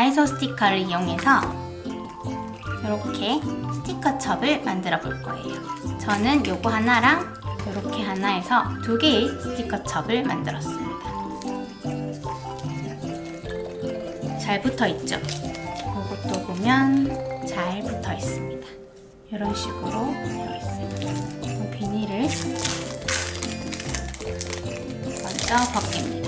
다이소 스티커를 이용해서 이렇게 스티커 첩을 만들어 볼 거예요. 저는 요거 하나랑 이렇게 하나 해서 두 개의 스티커 첩을 만들었습니다. 잘 붙어 있죠? 이것도 보면 잘 붙어 있습니다. 이런 식으로 되어. 이 비닐을 먼저 벗깁니다.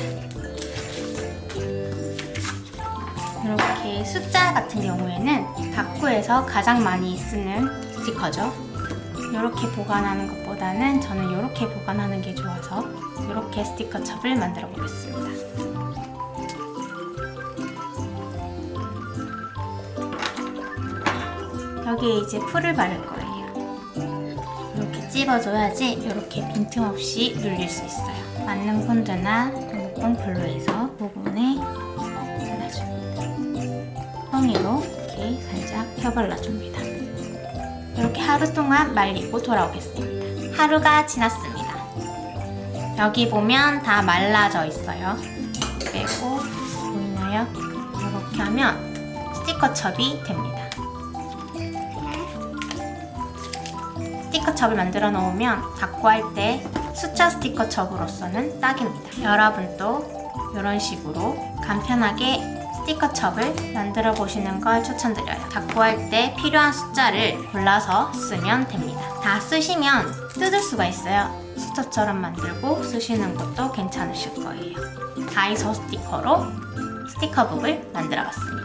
이렇게 숫자 같은 경우에는 다쿠에서 가장 많이 쓰는 스티커죠. 이렇게 보관하는 것보다는 저는 이렇게 보관하는 게 좋아서 이렇게 스티커 첩을 만들어 보겠습니다. 여기에 이제 풀을 바를 거예요. 이렇게 찝어줘야지 이렇게 빈틈없이 눌릴 수 있어요. 맞는 폰드나 목공 블루에서 부분에 펴발라줍니다. 이렇게 하루 동안 말리고 돌아오겠습니다. 하루가 지났습니다. 여기 보면 다 말라져 있어요. 빼고 보이나요? 이렇게 하면 스티커 첩이 됩니다. 스티커 첩을 만들어 놓으면 자꾸 할때 숫자 스티커 첩으로서는 딱입니다. 여러분도 이런 식으로 간편하게 스티커 첩을 만들어 보시는 걸 추천드려요. 자꾸 할 때 필요한 숫자를 골라서 쓰면 됩니다. 다 쓰시면 뜯을 수가 있어요. 숫자처럼 만들고 쓰시는 것도 괜찮으실 거예요. 다이소 스티커로 스티커북을 만들어 봤습니다.